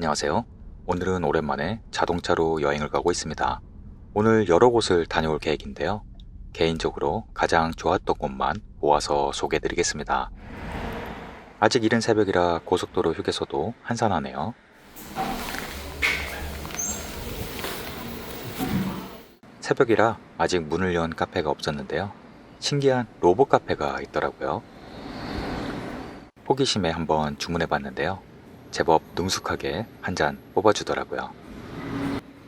안녕하세요. 오늘은 오랜만에 자동차로 여행을 가고 있습니다. 오늘 여러 곳을 다녀올 계획인데요. 개인적으로 가장 좋았던 곳만 모아서 소개해 드리겠습니다. 아직 이른 새벽이라 고속도로 휴게소도 한산하네요. 새벽이라 아직 문을 연 카페가 없었는데요. 신기한 로봇 카페가 있더라고요. 호기심에 한번 주문해 봤는데요. 제법 능숙하게 한 잔 뽑아주더라고요.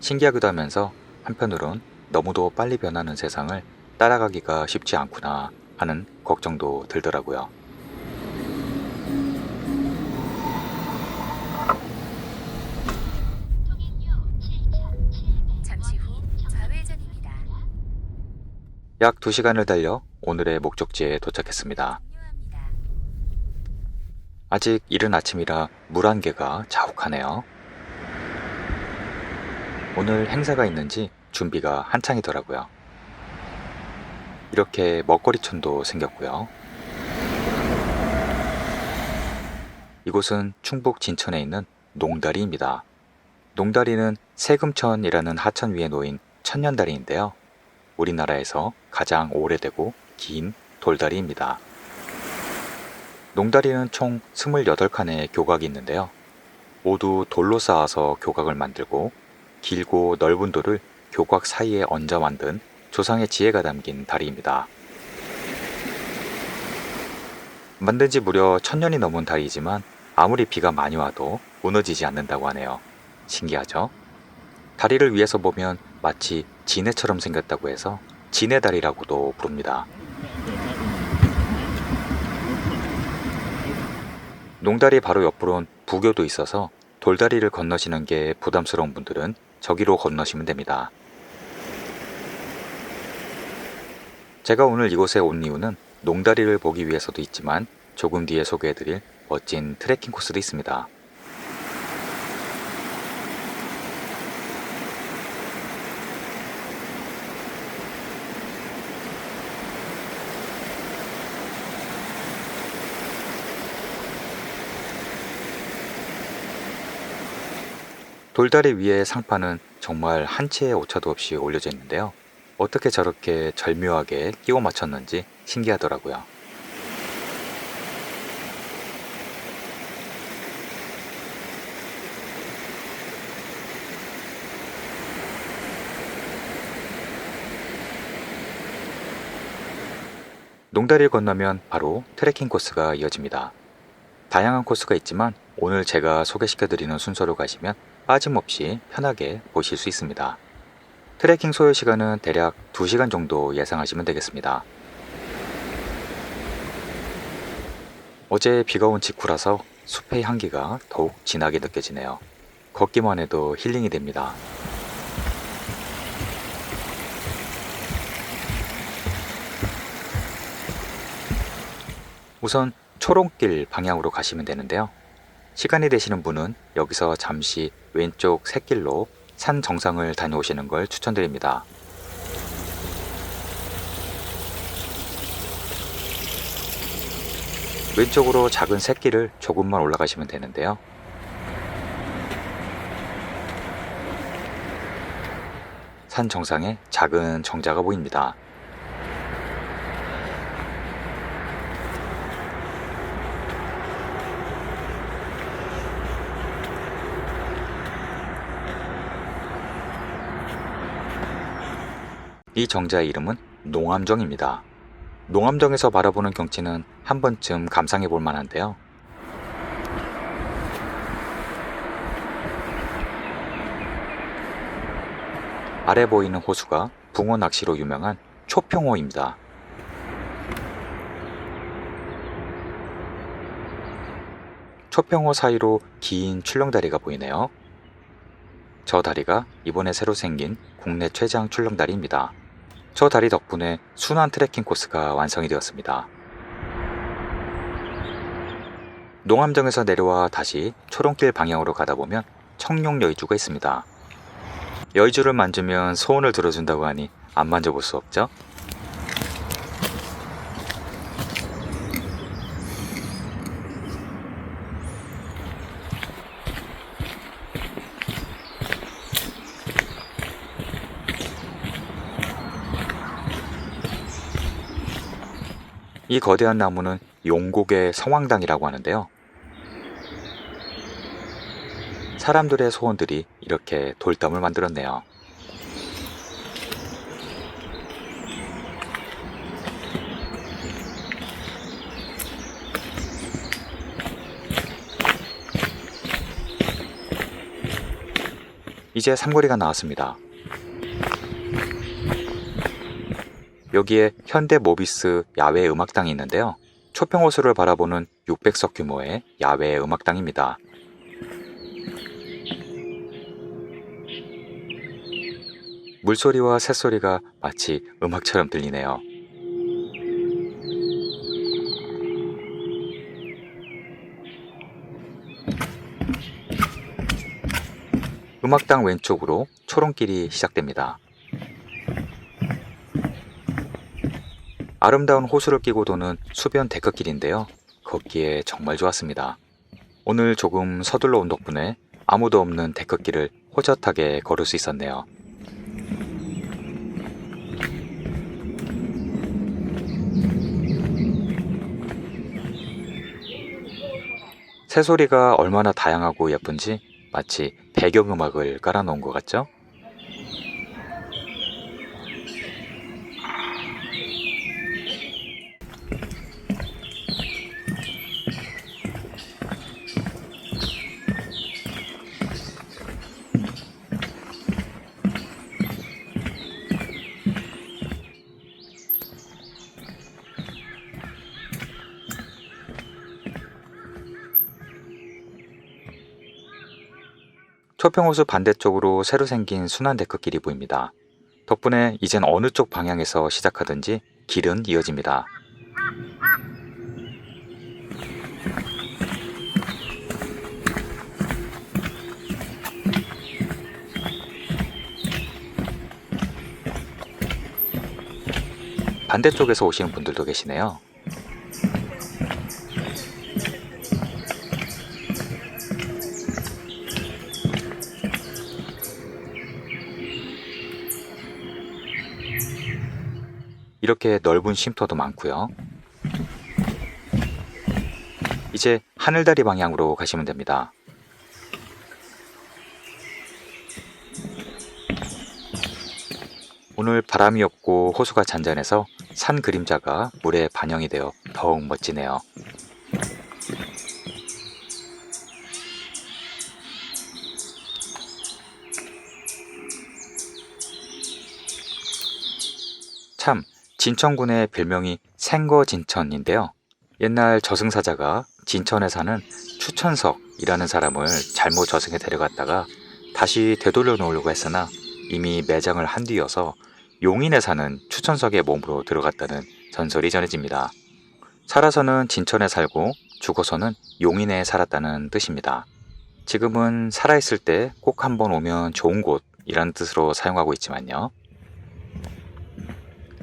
신기하기도 하면서 한편으론 너무도 빨리 변하는 세상을 따라가기가 쉽지 않구나 하는 걱정도 들더라고요. 약 2시간을 달려 오늘의 목적지에 도착했습니다. 아직 이른 아침이라 물 한 개가 자욱하네요. 오늘 행사가 있는지 준비가 한창이더라고요. 이렇게 먹거리촌도 생겼고요. 이곳은 충북 진천에 있는 농다리입니다. 농다리는 세금천이라는 하천 위에 놓인 천년다리인데요. 우리나라에서 가장 오래되고 긴 돌다리입니다. 농다리는 총 28칸의 교각이 있는데요. 모두 돌로 쌓아서 교각을 만들고 길고 넓은 돌을 교각 사이에 얹어 만든 조상의 지혜가 담긴 다리입니다. 만든 지 무려 천년이 넘은 다리이지만 아무리 비가 많이 와도 무너지지 않는다고 하네요. 신기하죠? 다리를 위에서 보면 마치 지네처럼 생겼다고 해서 지네다리라고도 부릅니다. 농다리 바로 옆으론 부교도 있어서 돌다리를 건너시는 게 부담스러운 분들은 저기로 건너시면 됩니다. 제가 오늘 이곳에 온 이유는 농다리를 보기 위해서도 있지만 조금 뒤에 소개해드릴 멋진 트레킹 코스도 있습니다. 돌다리 위에 상판은 정말 한 채의 오차도 없이 올려져 있는데요. 어떻게 저렇게 절묘하게 끼워 맞췄는지 신기하더라고요. 농다리를 건너면 바로 트레킹 코스가 이어집니다. 다양한 코스가 있지만 오늘 제가 소개시켜드리는 순서로 가시면 빠짐없이 편하게 보실 수 있습니다. 트레킹 소요 시간은 대략 2시간 정도 예상하시면 되겠습니다. 어제 비가 온 직후라서 숲의 향기가 더욱 진하게 느껴지네요. 걷기만 해도 힐링이 됩니다. 우선 초롱길 방향으로 가시면 되는데요. 시간이 되시는 분은 여기서 잠시 왼쪽 샛길로 산 정상을 다녀오시는 걸 추천드립니다. 왼쪽으로 작은 샛길을 조금만 올라가시면 되는데요. 산 정상에 작은 정자가 보입니다. 이 정자의 이름은 농암정입니다. 농암정에서 바라보는 경치는 한 번쯤 감상해 볼 만한데요. 아래 보이는 호수가 붕어 낚시로 유명한 초평호입니다. 초평호 사이로 긴 출렁다리가 보이네요. 저 다리가 이번에 새로 생긴 국내 최장 출렁다리입니다. 저 다리 덕분에 순환 트레킹 코스가 완성이 되었습니다. 농암정에서 내려와 다시 초롱길 방향으로 가다 보면 청룡 여의주가 있습니다. 여의주를 만지면 소원을 들어준다고 하니 안 만져볼 수 없죠? 이 거대한 나무는 용곡의 성황당이라고 하는데요. 사람들의 소원들이 이렇게 돌담을 만들었네요. 이제 삼거리가 나왔습니다. 여기에 현대 모비스 야외 음악당이 있는데요. 초평호수를 바라보는 600석 규모의 야외 음악당입니다. 물소리와 새소리가 마치 음악처럼 들리네요. 음악당 왼쪽으로 초롱길이 시작됩니다. 아름다운 호수를 끼고 도는 수변 데크길인데요. 걷기에 정말 좋았습니다. 오늘 조금 서둘러 온 덕분에 아무도 없는 데크길을 호젓하게 걸을 수 있었네요. 새소리가 얼마나 다양하고 예쁜지 마치 배경음악을 깔아놓은 것 같죠? 초평호수 반대쪽으로 새로 생긴 순환 데크길이 보입니다. 덕분에 이젠 어느 쪽 방향에서 시작하든지 길은 이어집니다. 반대쪽에서 오시는 분들도 계시네요. 이렇게 넓은 쉼터도 많고요. 이제 하늘다리 방향으로 가시면 됩니다. 오늘 바람이 없고 호수가 잔잔해서 산 그림자가 물에 반영이 되어 더욱 멋지네요. 참 진천군의 별명이 생거진천인데요. 옛날 저승사자가 진천에 사는 추천석이라는 사람을 잘못 저승에 데려갔다가 다시 되돌려 놓으려고 했으나 이미 매장을 한 뒤여서 용인에 사는 추천석의 몸으로 들어갔다는 전설이 전해집니다. 살아서는 진천에 살고 죽어서는 용인에 살았다는 뜻입니다. 지금은 살아있을 때 꼭 한번 오면 좋은 곳이라는 뜻으로 사용하고 있지만요.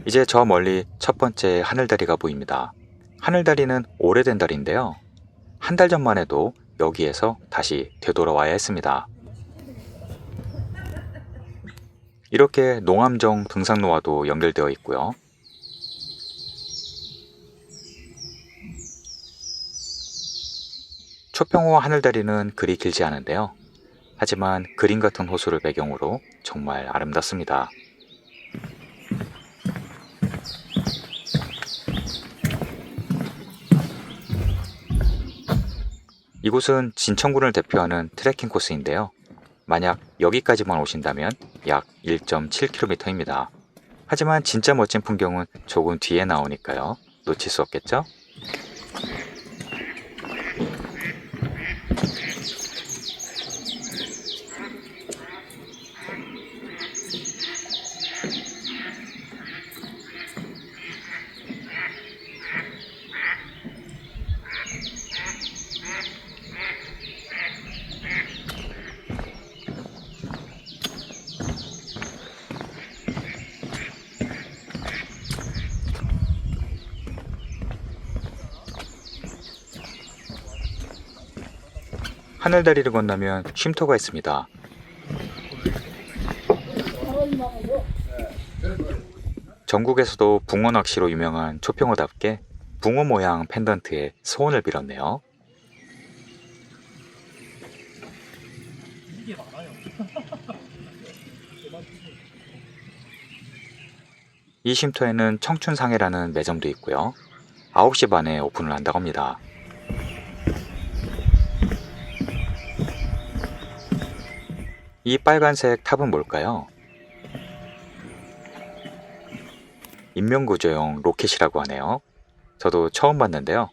이제 저 멀리 첫 번째 하늘다리가 보입니다. 하늘다리는 오래된 다리인데요. 한 달 전만 해도 여기에서 다시 되돌아와야 했습니다. 이렇게 농암정 등산로와도 연결되어 있고요. 초평호 하늘다리는 그리 길지 않은데요. 하지만 그림 같은 호수를 배경으로 정말 아름답습니다. 이곳은 진천군을 대표하는 트레킹 코스인데요. 만약 여기까지만 오신다면 약 1.7km입니다. 하지만 진짜 멋진 풍경은 조금 뒤에 나오니까요. 놓칠 수 없겠죠? 하늘다리를 건너면 쉼터가 있습니다. 전국에서도 붕어 낚시로 유명한 초평호답게 붕어 모양 펜던트에 소원을 빌었네요. 이 쉼터에는 청춘상해라는 매점도 있고요. 9시 반에 오픈을 한다고 합니다. 이 빨간색 탑은 뭘까요? 인명구조용 로켓이라고 하네요. 저도 처음 봤는데요.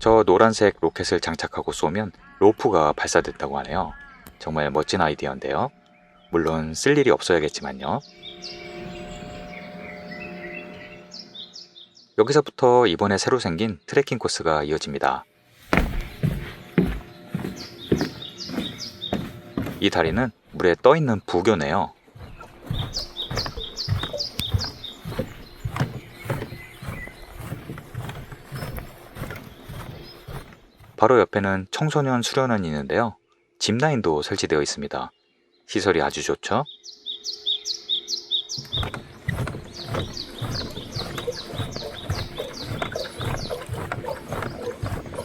저 노란색 로켓을 장착하고 쏘면 로프가 발사됐다고 하네요. 정말 멋진 아이디어인데요. 물론 쓸 일이 없어야겠지만요. 여기서부터 이번에 새로 생긴 트레킹 코스가 이어집니다. 이 다리는 물에 떠 있는 부교네요. 바로 옆에는 청소년 수련원이 있는데요. 짚라인도 설치되어 있습니다. 시설이 아주 좋죠?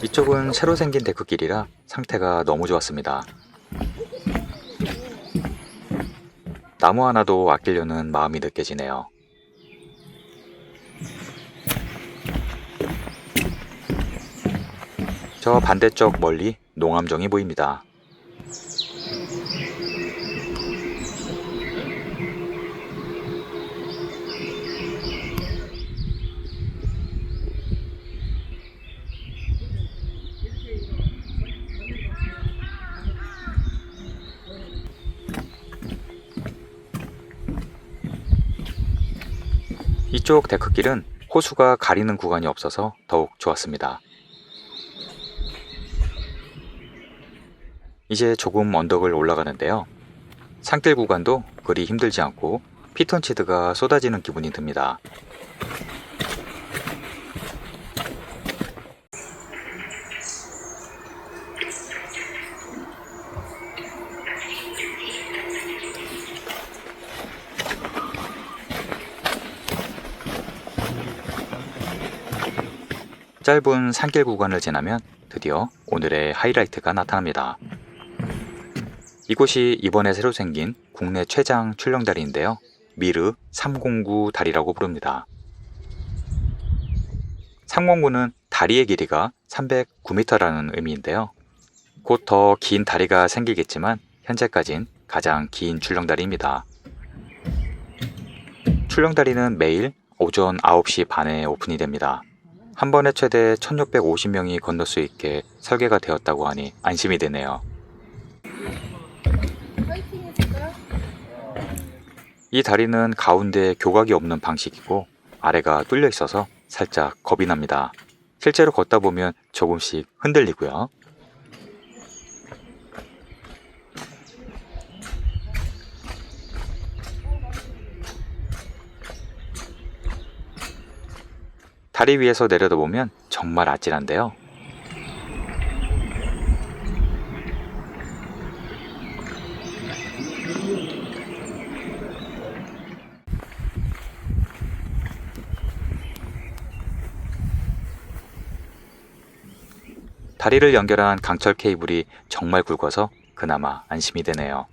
이쪽은 새로 생긴 데크길이라 상태가 너무 좋았습니다. 나무 하나도 아끼려는 마음이 느껴지네요. 저 반대쪽 멀리 농암정이 보입니다. 이쪽 데크길은 호수가 가리는 구간이 없어서 더욱 좋았습니다. 이제 조금 언덕을 올라가는데요. 산길 구간도 그리 힘들지 않고 피톤치드가 쏟아지는 기분이 듭니다. 짧은 산길 구간을 지나면 드디어 오늘의 하이라이트가 나타납니다. 이곳이 이번에 새로 생긴 국내 최장 출렁다리인데요. 미르 309 다리라고 부릅니다. 309는 다리의 길이가 309m라는 의미인데요. 곧 더 긴 다리가 생기겠지만 현재까진 가장 긴 출렁다리입니다. 출렁다리는 매일 오전 9시 반에 오픈이 됩니다. 한 번에 최대 1650명이 건널 수 있게 설계가 되었다고 하니 안심이 되네요. 이 다리는 가운데 교각이 없는 방식이고 아래가 뚫려 있어서 살짝 겁이 납니다. 실제로 걷다 보면 조금씩 흔들리고요. 다리 위에서 내려다보면 정말 아찔한데요. 다리를 연결한 강철 케이블이 정말 굵어서 그나마 안심이 되네요.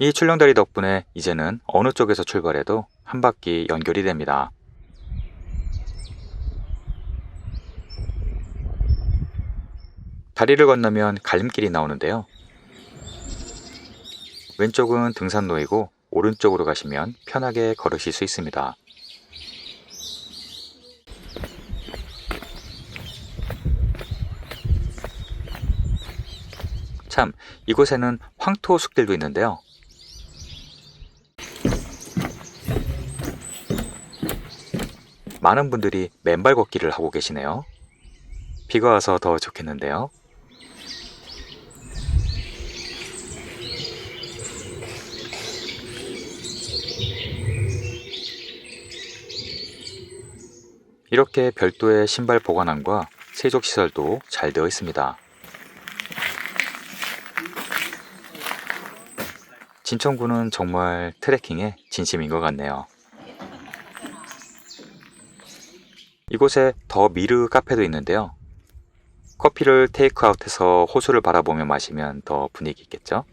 이 출렁다리 덕분에 이제는 어느 쪽에서 출발해도 한 바퀴 연결이 됩니다. 다리를 건너면 갈림길이 나오는데요. 왼쪽은 등산로이고 오른쪽으로 가시면 편하게 걸으실 수 있습니다. 참, 이곳에는 황토 숲길도 있는데요. 많은 분들이 맨발 걷기를 하고 계시네요. 비가 와서 더 좋겠는데요. 이렇게 별도의 신발 보관함과 세족 시설도 잘 되어 있습니다. 진천구는 정말 트레킹에 진심인 것 같네요. 이곳에 더 미르 카페도 있는데요. 커피를 테이크아웃해서 호수를 바라보며 마시면 더 분위기 있겠죠?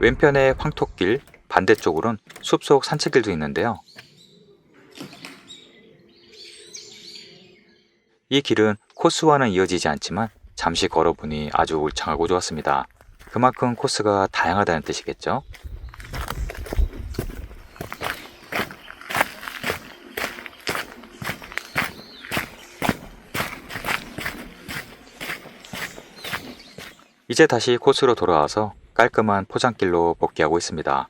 왼편에 황토길, 반대쪽으론 숲속 산책길도 있는데요. 이 길은 코스와는 이어지지 않지만 잠시 걸어보니 아주 울창하고 좋았습니다. 그만큼 코스가 다양하다는 뜻이겠죠? 이제 다시 코스로 돌아와서 깔끔한 포장길로 복귀하고 있습니다.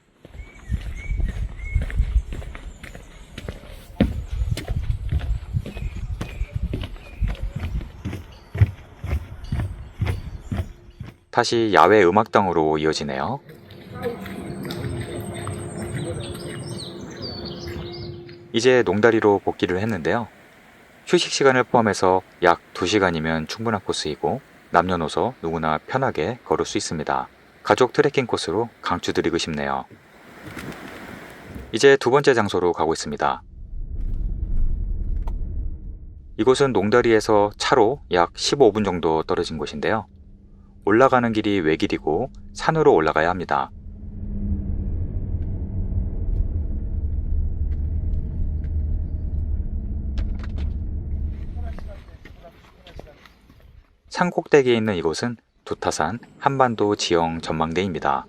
다시 야외 음악당으로 이어지네요. 이제 농다리로 복귀를 했는데요. 휴식 시간을 포함해서 약 2시간이면 충분한 코스이고 남녀노소 누구나 편하게 걸을 수 있습니다. 가족 트레킹 코스로 강추드리고 싶네요. 이제 두 번째 장소로 가고 있습니다. 이곳은 농다리에서 차로 약 15분 정도 떨어진 곳인데요. 올라가는 길이 외길이고 산으로 올라가야 합니다. 산 꼭대기에 있는 이곳은 두타산 한반도 지형 전망대입니다.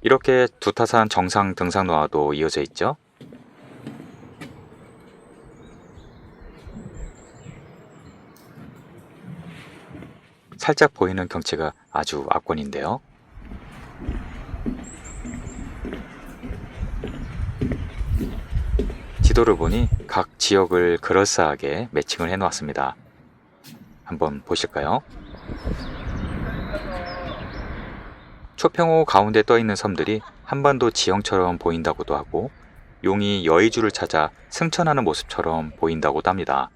이렇게 두타산 정상 등산 로와도 이어져 있죠. 살짝 보이는 경치가 아주 압권인데요. 지도를 보니 각 지역을 그럴싸하게 매칭을 해 놓았습니다. 한번 보실까요? 초평호 가운데 떠 있는 섬들이 한반도 지형처럼 보인다고도 하고 용이 여의주를 찾아 승천하는 모습처럼 보인다고도 합니다.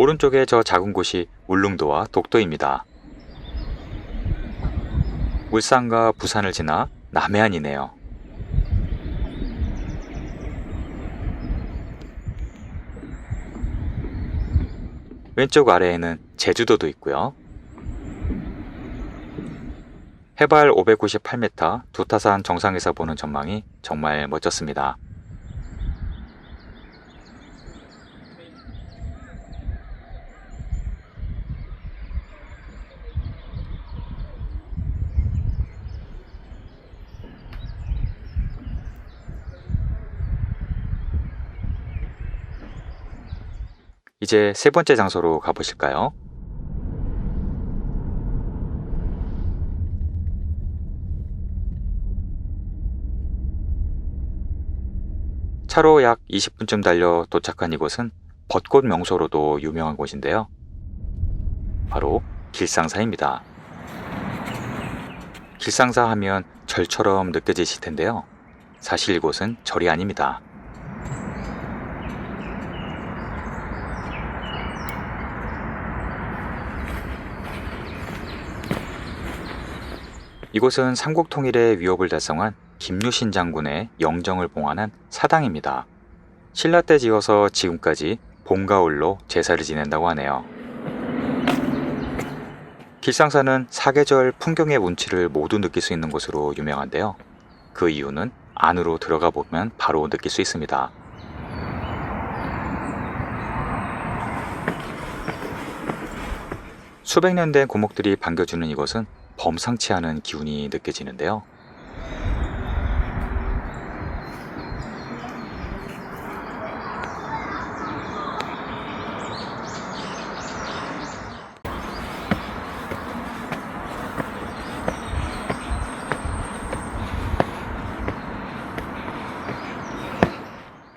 오른쪽에 저 작은 곳이 울릉도와 독도입니다. 울산과 부산을 지나 남해안이네요. 왼쪽 아래에는 제주도도 있고요. 해발 598m 두타산 정상에서 보는 전망이 정말 멋졌습니다. 이제 세 번째 장소로 가보실까요? 차로 약 20분쯤 달려 도착한 이곳은 벚꽃 명소로도 유명한 곳인데요. 바로 길상사입니다. 길상사 하면 절처럼 느껴지실 텐데요. 사실 이곳은 절이 아닙니다. 이곳은 삼국 통일의 위협을 달성한 김유신 장군의 영정을 봉안한 사당입니다. 신라 때 지어서 지금까지 봄가을로 제사를 지낸다고 하네요. 길상사는 사계절 풍경의 운치를 모두 느낄 수 있는 곳으로 유명한데요. 그 이유는 안으로 들어가 보면 바로 느낄 수 있습니다. 수백 년 된 고목들이 반겨주는 이곳은 범상치 않은 기운이 느껴지는데요.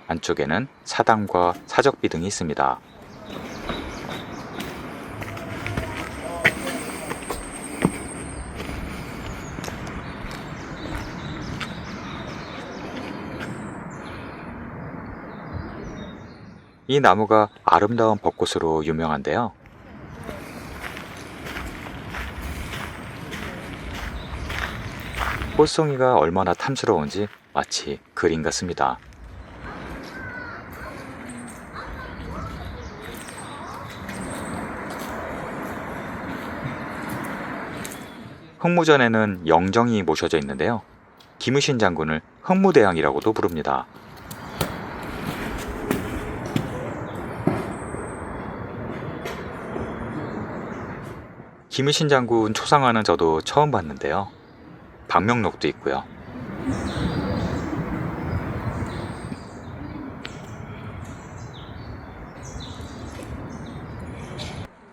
안쪽에는 사당과 사적비 등이 있습니다. 이 나무가 아름다운 벚꽃으로 유명한데요. 꽃송이가 얼마나 탐스러운지 마치 그림 같습니다. 흥무전에는 영정이 모셔져 있는데요. 김의신 장군을 흥무대왕이라고도 부릅니다. 김의신 장군 초상화는 저도 처음 봤는데요. 방명록도 있고요.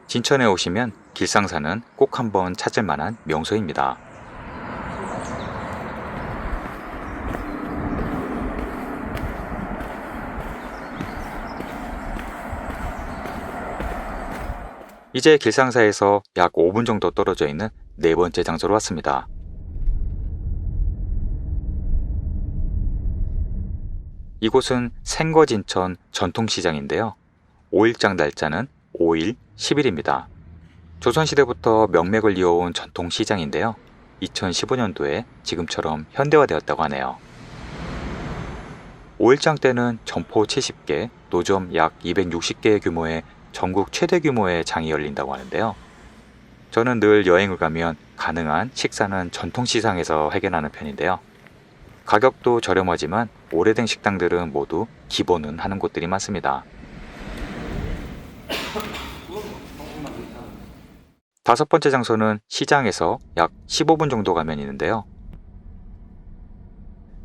진천에 오시면 길상사는 꼭 한번 찾을 만한 명소입니다. 이제 길상사에서 약 5분 정도 떨어져 있는 네 번째 장소로 왔습니다. 이곳은 생거진천 전통시장인데요. 5일장 날짜는 5일 10일입니다. 조선시대부터 명맥을 이어온 전통시장인데요. 2015년도에 지금처럼 현대화되었다고 하네요. 5일장 때는 점포 70개, 노점 약 260개 규모의 전국 최대 규모의 장이 열린다고 하는데요. 저는 늘 여행을 가면 가능한 식사는 전통시장에서 해결하는 편인데요. 가격도 저렴하지만 오래된 식당들은 모두 기본은 하는 곳들이 많습니다. 다섯 번째 장소는 시장에서 약 15분 정도 가면 있는데요.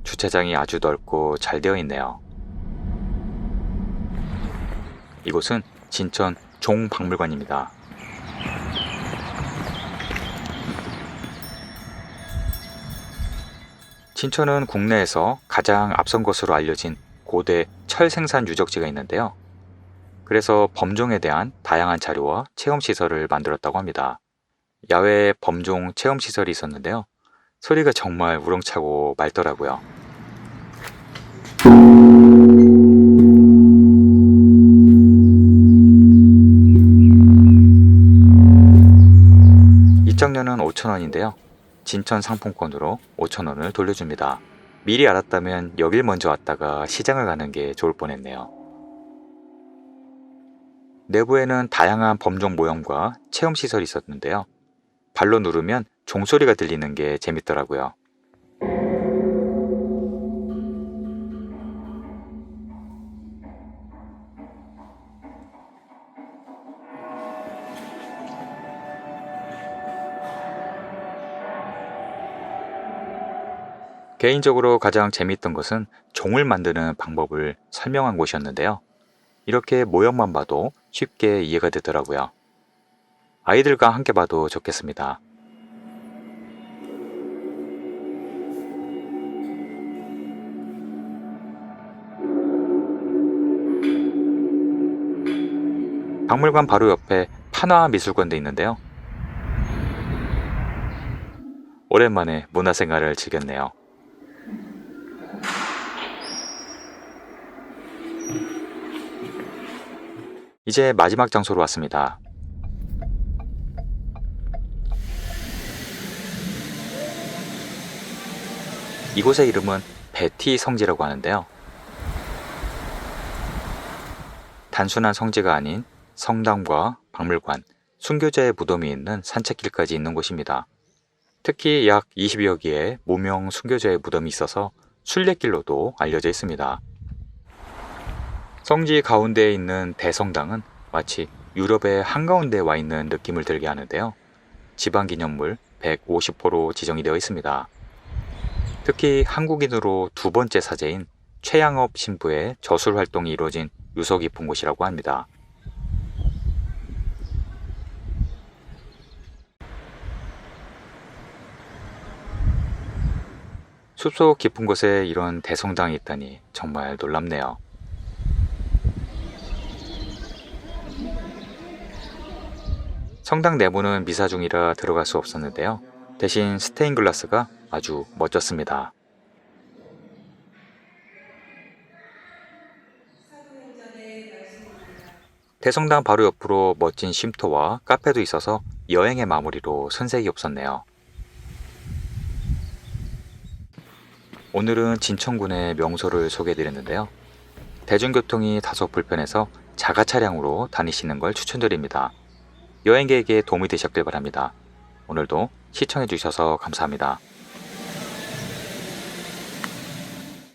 주차장이 아주 넓고 잘 되어 있네요. 이곳은 진천 종박물관입니다. 진천은 국내에서 가장 앞선 것으로 알려진 고대 철 생산 유적지가 있는데요. 그래서 범종에 대한 다양한 자료와 체험 시설을 만들었다고 합니다. 야외에 범종 체험 시설이 있었는데요. 소리가 정말 우렁차고 맑더라고요. 5,000원인데요. 진천 상품권으로 5,000원을 돌려줍니다. 미리 알았다면 여길 먼저 왔다가 시장을 가는 게 좋을 뻔했네요. 내부에는 다양한 범종 모형과 체험 시설이 있었는데요. 발로 누르면 종소리가 들리는 게 재밌더라고요. 개인적으로 가장 재밌던 것은 종을 만드는 방법을 설명한 곳이었는데요. 이렇게 모형만 봐도 쉽게 이해가 되더라고요. 아이들과 함께 봐도 좋겠습니다. 박물관 바로 옆에 판화 미술관도 있는데요. 오랜만에 문화생활을 즐겼네요. 이제 마지막 장소로 왔습니다. 이곳의 이름은 베티 성지라고 하는데요. 단순한 성지가 아닌 성당과 박물관, 순교자의 무덤이 있는 산책길까지 있는 곳입니다. 특히 약 20여 개의 무명 순교자의 무덤이 있어서 순례길로도 알려져 있습니다. 성지 가운데에 있는 대성당은 마치 유럽의 한가운데에 와 있는 느낌을 들게 하는데요. 지방기념물 150호로 지정이 되어 있습니다. 특히 한국인으로 두 번째 사제인 최양업 신부의 저술 활동이 이루어진 유서 깊은 곳이라고 합니다. 숲속 깊은 곳에 이런 대성당이 있다니 정말 놀랍네요. 성당 내부는 미사 중이라 들어갈 수 없었는데요. 대신 스테인 글라스가 아주 멋졌습니다. 대성당 바로 옆으로 멋진 쉼터와 카페도 있어서 여행의 마무리로 손색이 없었네요. 오늘은 진천군의 명소를 소개해드렸는데요. 대중교통이 다소 불편해서 자가 차량으로 다니시는 걸 추천드립니다. 여행객에게 도움이 되셨길 바랍니다. 오늘도 시청해주셔서 감사합니다.